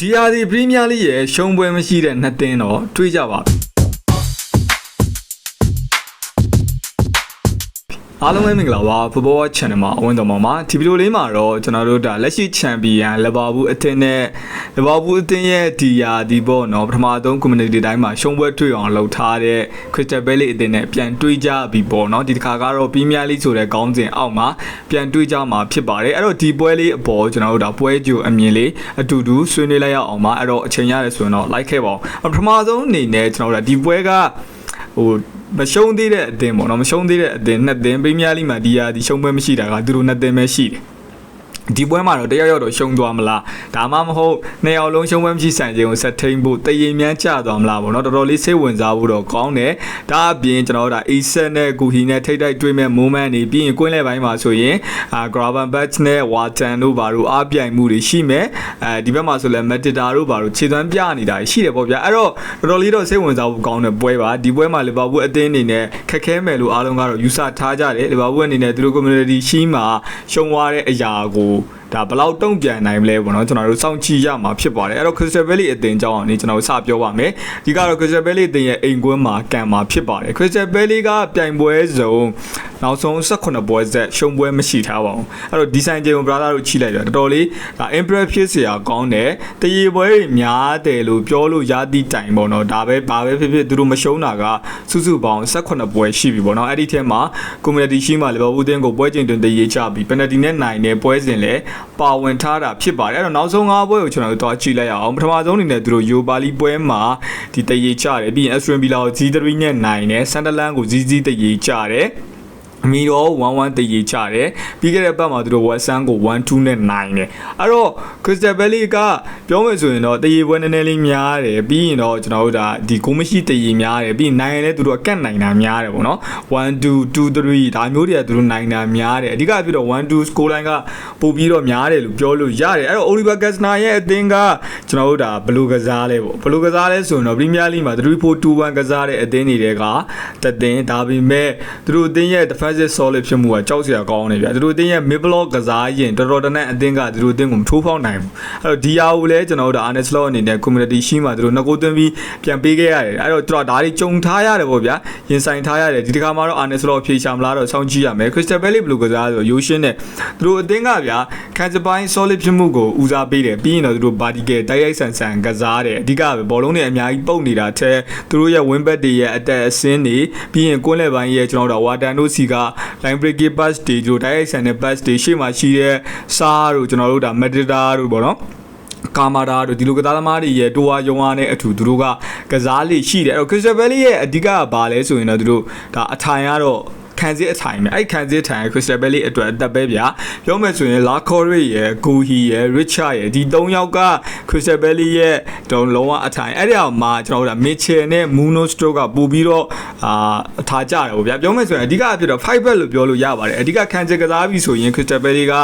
ဒီယာဒီပရီးမီးယားလိရဲ့ရှုံးပွဲမရှိတဲ့နှစ်သင်းတော့တွေးကြပါပြီ အားလုံးပဲမင်္ဂလာပါ Football Channel မှာအဝင်တော်မှာမှာဒီဗီဒီယိုလေးမှာတော့ကျွန်တော်တို့ဒါလက်ရှိချန်ပီယံလီဗာပူးအသင်းနဲ့လီဗာပူးအသင်းရဲ့ဒီယာဒီပေါ့နော်ပထမဆုံး community တိုင်းမှာရှုံးပွဲတွေ့အောင်လုပ်ထားတဲ့ Crystal Palace အသင်းနဲ့ပြန်တွေ့ကြပြီပေါ့နော်ဒီတစ်ခါကတော့ Premier League ဆိုတဲ့ခေါင်းစဉ်အောက်မှာပြန်တွေ့ကြမှာဖြစ်ပါတယ်အဲ့တော့ဒီပွဲလေးအပေါ်ကျွန်တော်တို့ဒါပွဲကြိုအမြင်လေးအတူတူဆွေးနွေးလိုက်ရအောင်ပါအဲ့တော့အချိန်ရတယ်ဆိုရင်တော့ like ခဲ့ပါအောင်ပထမဆုံးအနေနဲ့ကျွန်တော်တို့ဒါဒီပွဲက ဟိုမရှုံးသေးတဲ့အသင်းပေါ့နော်မရှုံးသေးတဲ့အသင်းနှစ်သင်းပရီးမီးယားလိမှာဒီယာဒီရှုံးပွဲမရှိတာကသူတို့နှစ်သင်းပဲရှိတယ် ဒီပွဲမှာတော့တယောက်ယောက်တော့ရှုံးသွားမလားဒါမှမဟုတ်နှစ်ယောက်လုံးရှုံးပွဲမရှိဆိုင်ခြင်းကိုဆက်ထိန်ဖို့တရေမြန်းကျသွားမလားပေါ့နော်တော်တော်လေးစိတ်ဝင်စားဖို့တော့ကောင်းတယ်ဒါအပြင်ကျွန်တော်တို့ဒါအေးဆက်နဲ့ဂူဟီနဲ့ထိတ်တိုက်တွေ့မဲ့ moment တွေပြီးရင်ကွင်းလဲပိုင်းမှာဆိုရင်အာ Graven Batch နဲ့ Watan တို့ဘာတို့အားပြိုင်မှုတွေရှိမယ်အဲဒီဘက်မှာဆိုလဲ Metita တို့ဘာတို့ခြေသွမ်းပြနေတာရှိတယ်ပေါ့ဗျာအဲ့တော့တော်တော်လေးတော့စိတ်ဝင်စားဖို့ကောင်းတဲ့ပွဲပါဒီပွဲမှာလီဗာပူးအသင်းအနေနဲ့ခက်ခဲမယ်လို့အားလုံးကတော့ယူဆထားကြတယ်လီဗာပူးအနေနဲ့သူတို့ community ရှိမှာရှုံးသွားတဲ့အရာကို ဒါဘယ်လောက်တုံ့ပြန်နိုင်မလဲပေါ့နော်ကျွန်တော်တို့စောင့်ကြည့်ရမှာဖြစ်ပါတယ်အဲ့တော့ Crystal Palace အသင်းကြောင်းအနေကျွန်တော်တို့စပြောပါမယ်ဒီကတော့ Crystal Palace အသင်းရဲ့အိမ်ကွင်းမှာကံမှာဖြစ်ပါတယ် Crystal Palace ကပြိုင်ပွဲစုံနောက်ဆုံး18ပွဲဆက်ရှုံးပွဲမရှိထားပါဘူးအဲ့တော့ဒီဆိုင်ဂျေကို brother တို့ချိလိုက်တော့တော်တော်လေးဒါ impress ဖြစ်စရာကောင်းတယ်တရေပွဲတွေများတယ်လို့ပြောလို့ရသည့်တိုင်ပေါ့နော်ဒါပဲဘာပဲဖြစ်ဖြစ်သူတို့မရှုံးတာကစုစုပေါင်း18ပွဲရှိပြီပေါ့နော်အဲ့ဒီထဲမှာ community ရှိမှလီဗာပူးအသင်းကိုပွဲချိန်တွင်တရေချပြီး penalty နဲ့နိုင်တဲ့ပွဲစဉ်လဲပါဝင်ထားတာဖြစ်ပါတယ်အဲ့တော့နောက်ဆုံး၅ပွဲကိုကျွန်တော်တို့သွားကြည့်လိုက်အောင်ပထမဆုံးအနေနဲ့သူတို့ယိုပါလီပွဲမှာဒီတရေချတယ်ပြီးရင် Aston Villa ကို G3 နဲ့နိုင်တယ် Sunderland ကို G0 တရေချတယ်အ မီတော့1-1တည်ရချတယ်ပြီးခဲ့တဲ့ဘက်မှာသူတို့ West Ham ကို1-2နဲ့နိုင်တယ်အဲ့တော့ Crystal Palace ကပြောမယ်ဆိုရင်တော့တည်ရပွဲနည်းနည်းလေးများတယ်ပြီးရင်တော့ကျွန်တော်တို့ဒါဒီကိုမရှိတည်ရများတယ်ပြီးရင်နိုင်ရင်လည်းသူတို့ကတ်နိုင်တာများတယ်ပေါ့နော်1 2 2 3ဒါမျိုးတွေကသူတို့နိုင်တာများတယ်အဓိကပြတော့1 2 score line ကပို့ပြီးတော့များတယ်လို့ပြောလို့ရတယ်အဲ့တော့ Oliver Gardner ရဲ့အသင်းကကျွန်တော်တို့ဒါဘယ်လိုကစားလဲပေါ့ဘယ်လိုကစားလဲဆိုရင်တော့ Premier League မှာ3-4-2-1ကစားတဲ့အသင်းတွေတဲကတသင်းဒါပေမဲ့သူတို့အသင်းရဲ့ defensive solid ဖြစ်မှုကကြောက်စရာကောင်းနေဗျာသူတို့အသင်းရဲ့ mid block ကစားရင်တော်တော်တနက်အသင်းကသူတို့အသင်းကိုမထိုးဖောက်နိုင်ဘူးအဲ့တော့ဒီဟာကိုလည်းကျွန်တော်တို့ Arne Slot အနေနဲ့ community ရှိမှသူတို့နှစ်ကိုသွင်းပြီးပြန်ပေးခဲ့ရတယ်အဲ့တော့ကျွန်တော်ဒါတွေကြုံထားရတယ်ပေါ့ဗျာရင်ဆိုင်ထားရတယ်ဒီတစ်ခါမှာတော့ Arne Slot ဖြေချမလားတော့စောင့်ကြည့်ရမယ် Crystal Palace ဘယ်လိုကစားဆိုရိုးရှင်းနဲ့သူတို့အသင်းကဗျာခံစပိုင်း solid ဖြစ်မှုကိုဦးစားပေးတယ်ပြီးရင်တော့သူတို့ vertical တိုက်ရိုက်ဆန်ဆန်ကစားတယ်အဓိကပဲဘောလုံးတွေအများကြီးပုတ်နေတာထဲသူတို့ရဲ့ win back တွေရဲ့အတက်အဆင်းတွေပြီးရင်ကွင်းလယ်ပိုင်းရဲ့ကျွန်တော်တို့ Watan တို့စီက line breaking pass တွေတို့ direct ဆန်တဲ့ pass တွေရှေ့မှာရှိတဲ့စားတို့ကျွန်တော်တို့ဒါ medita တို့ပေါ့နော်ကာမာတာတို့ဒီလိုကစားသမားတွေရဲ့တိုးဝါယုံအားနဲ့အထူသူတို့ကကစားလိရှိတယ်အဲ့တော့ Crystal Palace ရဲ့အဓိကကဘာလဲဆိုရင်တော့သူတို့ဒါအထိုင်ကတော့ ခံစစ်အထိုင်ပဲအဲ့ခံစစ်ထိုင် Crystal Palace အတွက်အသက်ပဲဗျာပြောမယ်ဆိုရင် La Corre ရယ် Gohi ရယ် Richard ရယ်ဒီ၃ယောက်က Crystal Palace ရဲ့တုံးလုံးဝအထိုင်အဲ့ဒီအောင်မှာကျွန်တော်တို့က Mitchell နဲ့ Muno Stroke ကပို့ပြီးတော့အာထားကြတယ်ဗောဗျာပြောမယ်ဆိုရင်အဓိကအဖြစ်တော့5 back လို့ပြောလို့ရပါတယ်အဓိကခံစစ်ကစားပြီဆိုရင် Crystal Palace က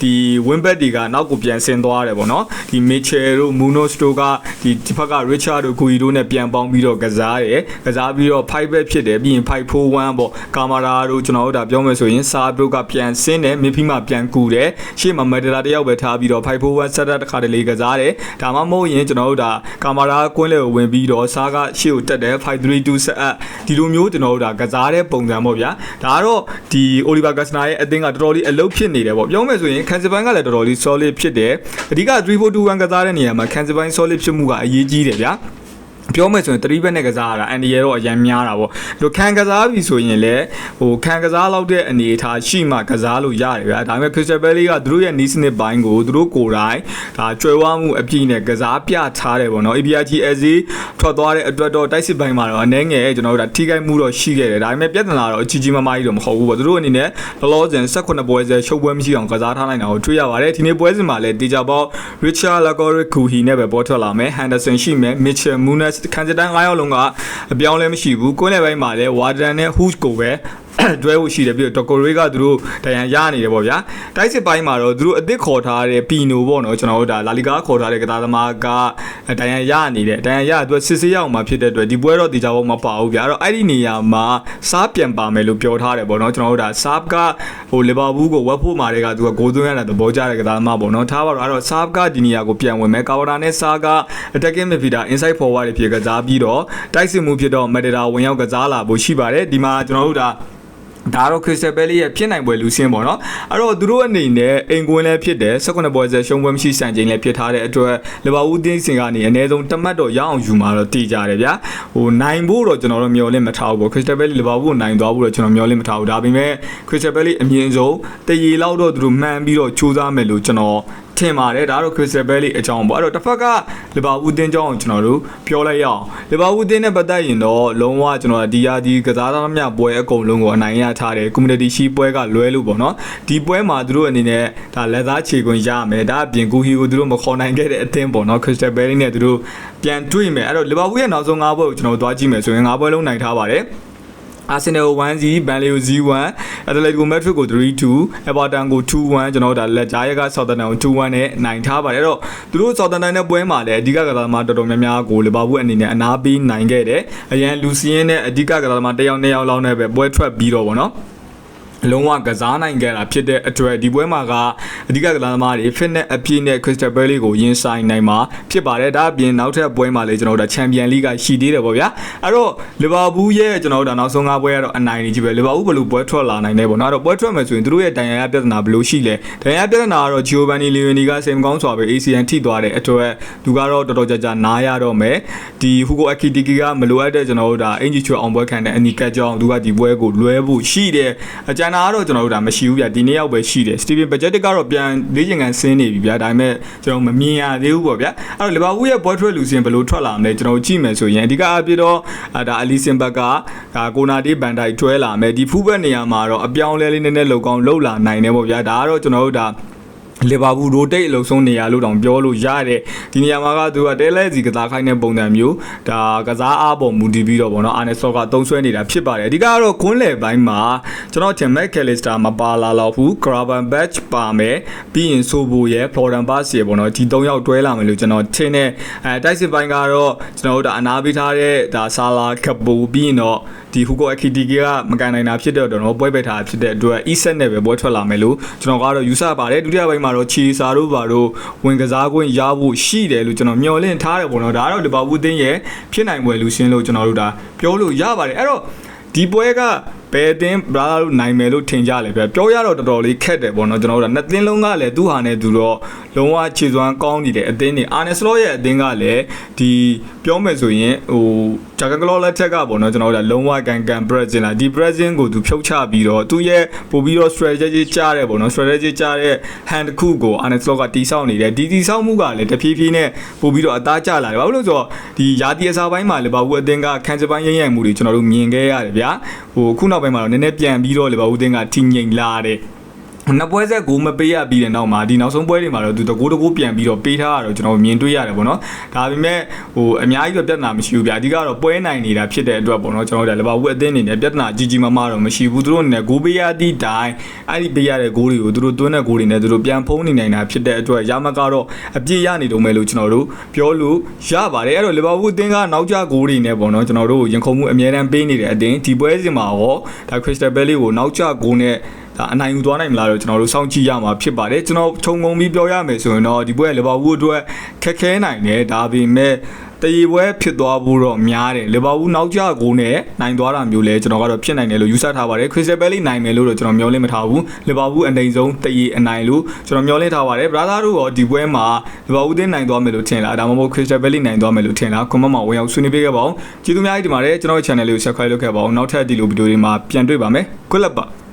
ဒီ win back တွေကနောက်ကိုပြန်ဆင်းသွားတယ်ဗောနော်ဒီ Mitchell တို့ Muno Stroke ကဒီဒီဘက်က Richard တို့ Gohi တို့နဲ့ပြန်ပေါင်းပြီးတော့ကစားတယ်ကစားပြီးတော့5 back ဖြစ်တယ်ပြီးရင်541ပေါ့ကာမာရာတို့ကျွန်တော်တို့ဒါပြောမယ်ဆိုရင်စာဘရုတ်ကပြန်ဆင်းတယ်မစ်ဖီမှာပြန်ကူတယ်ရှေ့မှာမက်ဒလာတယောက်ပဲထားပြီးတော့541ဆက်တက်တစ်ခါတလေကစားတယ်ဒါမှမဟုတ်ရင်ကျွန်တော်တို့ဒါကာမာရာကွင်းလေကိုဝင်ပြီးတော့စာကရှေ့ကိုတက်တယ်532ဆက်အပ်ဒီလိုမျိုးကျွန်တော်တို့ဒါကစားတဲ့ပုံစံပေါ့ဗျာဒါကတော့ဒီ Oliver Gardner ရဲ့အသင်းကတော်တော်လေးအလုပ်ဖြစ်နေတယ်ပေါ့ပြောမယ်ဆိုရင်ကန်စပန်ကလည်းတော်တော်လေး solid ဖြစ်တယ်အဓိက3421ကစားတဲ့နေရာမှာကန်စပန် solid ဖြစ်မှုကအရေးကြီးတယ်ဗျာ ပြောမယ်ဆိုရင်3ဘက်နဲ့ကစားရတာအန်ဒီရဲတော့အရင်များတာပေါ့ဒီခံကစားပြီဆိုရင်လည်းဟိုခံကစားလောက်တဲ့အနေအထားရှိမှကစားလို့ရတယ်ဗျာဒါပေမဲ့ Crystal Palace ကသူတို့ရဲ့နီးစနစ်ပိုင်းကိုသူတို့ကိုယ်တိုင်ဒါကျွယ်ဝမှုအပြည့်နဲ့ကစားပြထားတယ်ပေါ့နော် APRG SC ထွက်သွားတဲ့အတွက်တော့တိုက်စစ်ပိုင်းမှာတော့အနှဲငယ်ကျွန်တော်တို့ဒါထိခိုက်မှုတော့ရှိခဲ့တယ်ဒါပေမဲ့ပြဿနာတော့အကြီးကြီးမားမားကြီးတော့မဟုတ်ဘူးပေါ့သူတို့အနေနဲ့လောလောဆယ်18ပွဲဆက်ရှုပ်ပွဲမရှိအောင်ကစားထားနိုင်တာကိုတွေ့ရပါတယ်ဒီနေ့ပွဲစဉ်မှာလည်းတေချာပေါ Richard Lagoric Guhi နဲ့ပဲပေါ်ထွက်လာမယ် Henderson ရှိမယ် Mitchell Munes ခံစစ်တန်း9ယောက်လုံးကအပြောင်းလဲမရှိဘူးကိုယ်လည်းပိုင်းမှာလည်း Warden နဲ့ Hooch ကိုပဲ တွဲဖို့ရှိတယ်ပြီးတော့ဒေါ်ကိုရေးကသူတို့ဒဏ်ရာရနေတယ်ပေါ့ဗျာတိုက်စစ်ပိုင်းမှာတော့သူတို့အသစ်ခေါ်ထားတဲ့ပီနိုပေါ့နော်ကျွန်တော်တို့ဒါလာလီဂါခေါ်ထားတဲ့ကစားသမားကဒဏ်ရာရနေတယ်ဒဏ်ရာရသူစစ်စေးရအောင်မှာဖြစ်တဲ့အတွက်ဒီပွဲတော့တေချာဖို့မပါဘူးဗျာအဲ့တော့အဲ့ဒီနေရာမှာစားပြန်ပါမယ်လို့ပြောထားတယ်ပေါ့နော်ကျွန်တော်တို့ဒါစားကဟိုလီဗာပူးကိုဝက်ဖို့မာတွေကသူကဂိုးသွင်းရတဲ့သဘောကျတဲ့ကစားသမားပေါ့နော်ထားပါတော့အဲ့တော့စားကဒီနေရာကိုပြန်ဝင်မယ်ကာဝတာနဲ့စားက attacking midfielder inside forward တွေဖြစ်ကစားပြီးတော့တိုက်စစ်မှုဖြစ်တော့မက်ဒတာဝင်ရောက်ကစားလာဖို့ရှိပါတယ်ဒီမှာကျွန်တော်တို့ဒါ ဒါတော့ Crystal Palace ရဲ့ဖြစ်နိုင်ပွဲလူစင်းပေါ့နော်အဲ့တော့သူတို့အနေနဲ့အိမ်ကွင်းလည်းဖြစ်တယ်16ပွဲဆက်ရှုံးပွဲမရှိစံချိန်လည်းဖြစ်ထားတဲ့အတွက်လီဗာပူးတင်းစင်ကနေအနည်းဆုံးတစ်မှတ်တော့ရအောင်ယူမှာတော့တည်ကြတယ်ဗျာဟိုနိုင်ဖို့တော့ကျွန်တော်တို့မျှော်လင့်မထားဘူးပေါ့ Crystal Palace လီဗာပူးကိုနိုင်သွားဖို့တော့ကျွန်တော်မျှော်လင့်မထားဘူးဒါပေမဲ့ Crystal Palace အမြင့်ဆုံးတရေလောက်တော့သူတို့မှန်းပြီးတော့စူးစမ်းမယ်လို့ကျွန်တော်ထင်ပါတယ်ဒါတော့ Crystal Palace အကြောင်းပေါ့အဲ့တော့တစ်ဖက်ကလီဗာပူးတင်းကြောင်းကိုကျွန်တော်တို့ပြောလိုက်ရအောင်လီဗာပူးတင်းနဲ့ပတ်သက်ရင်တော့လုံးဝကျွန်တော်ဒီယာဒီကစားသမားပွဲအကုန်လုံးကိုအနိုင်ရထားတယ် community ရှိပွဲကလွဲလို့ပေါ့နော်ဒီပွဲမှာသူတို့အနေနဲ့ဒါလက်သားခြေခွင်ရမယ်ဒါအပြင်ဂူဟီကိုသူတို့မခေါ်နိုင်ခဲ့တဲ့အသင်းပေါ့နော် Crystal Palace နဲ့သူတို့ပြန်တွေ့မယ်အဲ့တော့လီဗာပူးရဲ့နောက်ဆုံး၅ပွဲကိုကျွန်တော်တို့သွားကြည့်မယ်ဆိုရင်၅ပွဲလုံးနိုင်ထားပါတယ် Arsenal 1-0 Burnley 0-1 Atletico Madrid ကို3-2 Everton ကို2-1ကျွန်တော်တို့ဒါလက်ကြားရက်က Southampton ကို2-1နဲ့နိုင်ထားပါတယ်အဲ့တော့သူတို့ Southampton နဲ့ပွဲမှာလည်းအဓိကကစားသမားတော်တော်များများကိုလီဗာပူးအနေနဲ့အနာပေးနိုင်ခဲ့တယ်အရန်လူစီယင်းနဲ့အဓိကကစားသမားတစ်ယောက်နှစ်ယောက်လောက်နဲ့ပဲပွဲထွက်ပြီးတော့ဗောနော် လုံးဝကစားနိုင်ခဲ့တာဖြစ်တဲ့အတွက်ဒီပွဲမှာကအဓိကကစားသမားတွေ fitness အပြည့်နဲ့ Crystal Palace ကိုရင်ဆိုင်နိုင်မှာဖြစ်ပါတယ်ဒါအပြင်နောက်ထပ်ပွဲမှာလည်းကျွန်တော်တို့ဒါ Champion League ကရှိသေးတယ်ပေါ့ဗျာအဲ့တော့လီဗာပူးရဲ့ကျွန်တော်တို့ဒါနောက်ဆုံး၅ပွဲကတော့အနိုင်နေကြီးပဲလီဗာပူးဘယ်လိုပွဲထွက်လာနိုင်လဲပေါ့နော်အဲ့တော့ပွဲထွက်မယ်ဆိုရင်သူတို့ရဲ့ဒဏ်ရာရပြဿနာဘယ်လိုရှိလဲဒဏ်ရာပြဿနာကတော့ Giovanni Leoni ကစိတ်မကောင်းစွာပဲ ACN ထိသွားတဲ့အတွက်သူကတော့တော်တော်ကြာကြာနားရတော့မယ်ဒီ Hugo Ekitike ကမလိုအပ်တဲ့ကျွန်တော်တို့ဒါအင်ဂျီချွေအောင်ပွဲခံတဲ့အနီကတ်ကြောင်းသူကဒီပွဲကိုလွဲဖို့ရှိတယ်အကြံနာကတော့ကျွန်တော်တို့ဒါမရှိဘူးဗျဒီနေ့ရောက်ပဲရှိတယ် Steven Budget ကတော့ပြန်လေးချင်ကန်ဆင်းနေပြီဗျာဒါပေမဲ့ကျွန်တော်မမြင်ရသေးဘူးပေါ့ဗျာအဲ့တော့လီဗာပူးရဲ့ပွဲထွက်လူစင်ဘယ်လိုထွက်လာမလဲကျွန်တော်ကြည့်မယ်ဆိုရင်အဓိကအပြည့်တော့ဒါအလီစင်ဘက်ကဒါကိုနာတီဘန်တိုက်တွဲလာမယ်ဒီဖူးဘက်နေရာမှာတော့အပြောင်းလဲလေးနည်းနည်းလောက်ကောင်းလောက်လာနိုင်တယ်ပေါ့ဗျာဒါကတော့ကျွန်တော်တို့ဒါ လီဗာပူးရိုတိတ်အလုံးဆုံးနေရာလို့တောင်ပြောလို့ရတယ်ဒီနေရာမှာကသူကတဲလဲစီကစားခိုင်းတဲ့ပုံစံမျိုးဒါကစားအားပေါ်မူတည်ပြီးတော့ဗောနော်အာနယ်ဆော့ကတုံးဆွဲနေတာဖြစ်ပါတယ်အဓိကကတော့ခွန်းလေပိုင်းမှာကျွန်တော်ထင်မက်ကယ်လစ်စတာမပါလာတော့ဘူးဂရာဗန်ဘက်ချ်ပါမယ်ပြီးရင်ဆိုဘူရဲ့ဖလော်ဒန်ဘာစီရဲ့ဗောနော်ဒီ၃ယောက်တွဲလာမယ်လို့ကျွန်တော်ထင်တယ်အဲတိုက်စစ်ပိုင်းကတော့ကျွန်တော်တို့ဒါအနာပေးထားတဲ့ဒါဆာလာကပူပြီးရင်တော့ဒီဟူကိုအခီတီကမကန်နိုင်တာဖြစ်တဲ့တော့ပွဲပယ်ထားဖြစ်တဲ့အတွက် e-set နဲ့ပဲပွဲထွက်လာမယ်လို့ကျွန်တော်ကတော့ယူဆပါတယ်ဒုတိယပိုင်းမှာတော့ချီစာတို့ဘာတို့ဝင်ကစားခွင့်ရဖို့ရှိတယ်လို့ကျွန်တော်မျှော်လင့်ထားတယ်ပေါ့နော်ဒါကတော့လီဗာပူးသင်းရဲ့ဖြစ်နိုင်ပွဲလူရှင်းလို့ကျွန်တော်တို့ဒါပြောလို့ရပါတယ်အဲ့တော့ဒီပွဲကဘယ်အသင်းဘရာတို့နိုင်မယ်လို့ထင်ကြလဲဗျပြောရတော့တော်တော်လေးခက်တယ်ပေါ့နော်ကျွန်တော်တို့ကနှစ်သင်းလုံးကလည်းသူ့ဟာနဲ့သူတော့ လုံးဝခြေစွမ်းကောင်းနေတယ်အသင်းတွေအာနယ်စလော့ရဲ့အသင်းကလည်းဒီပြောမယ်ဆိုရင်ဟိုဂျာကန်ကလော့လက်ထက်ကပေါ့နော်ကျွန်တော်တို့ကလုံးဝကန်ကန်ဘရက်ဇင်လာဒီဘရက်ဇင်ကိုသူဖြုတ်ချပြီးတော့သူ့ရဲ့ပို့ပြီးတော့ strategy ကြားတယ်ပေါ့နော် strategy ကြားတဲ့ hand တစ်ခုကိုအာနယ်စလော့ကတီးဆောက်နေတယ်ဒီတီးဆောက်မှုကလည်းတဖြည်းဖြည်းနဲ့ပို့ပြီးတော့အသားကျလာတယ်ဘာလို့လဲဆိုတော့ဒီယာတီအစာပိုင်းမှာလေဘာဘူးအသင်းကခန်းစပိုင်းရရမှုတွေကျွန်တော်တို့မြင်ခဲ့ရတယ်ဗျာဟိုခုနောက်ပိုင်းမှာတော့နည်းနည်းပြန်ပြီးတော့လေဘာဘူးအသင်းကထိငိမ်လာတယ် နှစ်ပွဲဆက်ကိုမပေးရပြီးတဲ့နောက်မှာဒီနောက်ဆုံးပွဲတွေမှာတော့သူတကိုးတကိုးပြန်ပြီးတော့ပေးထားရတော့ကျွန်တော်မြင်တွေ့ရတယ်ပေါ့နော်ဒါပေမဲ့ဟိုအများကြီးတော့ပြဿနာမရှိဘူးဗျာအဓိကတော့ပွဲနိုင်နေတာဖြစ်တဲ့အတွက်ပေါ့နော်ကျွန်တော်တို့လီဗာပူးအသင်းအနေနဲ့ပြဿနာကြီးကြီးမားမားတော့မရှိဘူးသူတို့အနေနဲ့ဂိုးပေးရသည့်တိုင်အဲ့ဒီပေးရတဲ့ဂိုးတွေကိုသူတို့သွင်းတဲ့ဂိုးတွေနဲ့သူတို့ပြန်ဖုံးနေနိုင်တာဖြစ်တဲ့အတွက်ရမကတော့အပြည့်ရနေတော့မယ်လို့ကျွန်တော်တို့ပြောလို့ရပါတယ်အဲ့တော့လီဗာပူးအသင်းကနောက်ကျဂိုးတွေနဲ့ပေါ့နော်ကျွန်တော်တို့ရင်ခုန်မှုအများတန်းပေးနေတဲ့အသင်းဒီပွဲစဉ်မှာရောဒါခရစ္စတယ်ဘယ်လီကိုနောက်ကျဂိုးနဲ့ ဒါအနိုင်ယူသွားနိုင်မလားတော့ကျွန်တော်တို့စောင့်ကြည့်ရမှာဖြစ်ပါတယ်ကျွန်တော်ခြုံငုံပြီးပြောရမယ်ဆိုရင်တော့ဒီပွဲလီဗာပူးအတွက်ခက်ခဲနိုင်တယ်ဒါပေမဲ့တရေပွဲဖြစ်သွားဖို့တော့များတယ်လီဗာပူးနောက်ကျကိုနဲ့နိုင်သွားတာမျိုးလဲကျွန်တော်ကတော့ဖြစ်နိုင်တယ်လို့ယူဆထားပါတယ်ခရစ္စတယ်ဘယ်လီနိုင်မယ်လို့တော့ကျွန်တော်မျှော်လင့်မထားဘူးလီဗာပူးအနိုင်ဆုံးတရေအနိုင်လို့ကျွန်တော်မျှော်လင့်ထားပါတယ်ဘရာသာတို့ရောဒီပွဲမှာလီဗာပူးသင်းနိုင်သွားမယ်လို့ထင်လားဒါမှမဟုတ်ခရစ္စတယ်ဘယ်လီနိုင်သွားမယ်လို့ထင်လားကွန်မန့်မှာဝင်ရောက်ဆွေးနွေးပေးခဲ့ပါဦးကျေးဇူးများကြီးတင်ပါတယ်ကျွန်တော်ရဲ့ channel လေးကို subscribe လုပ်ခဲ့ပါဦးနောက်ထပ်ဒီလိုဗီဒီယိုတွေမှာပြန်တွေ့ပါမယ် good luck ပါ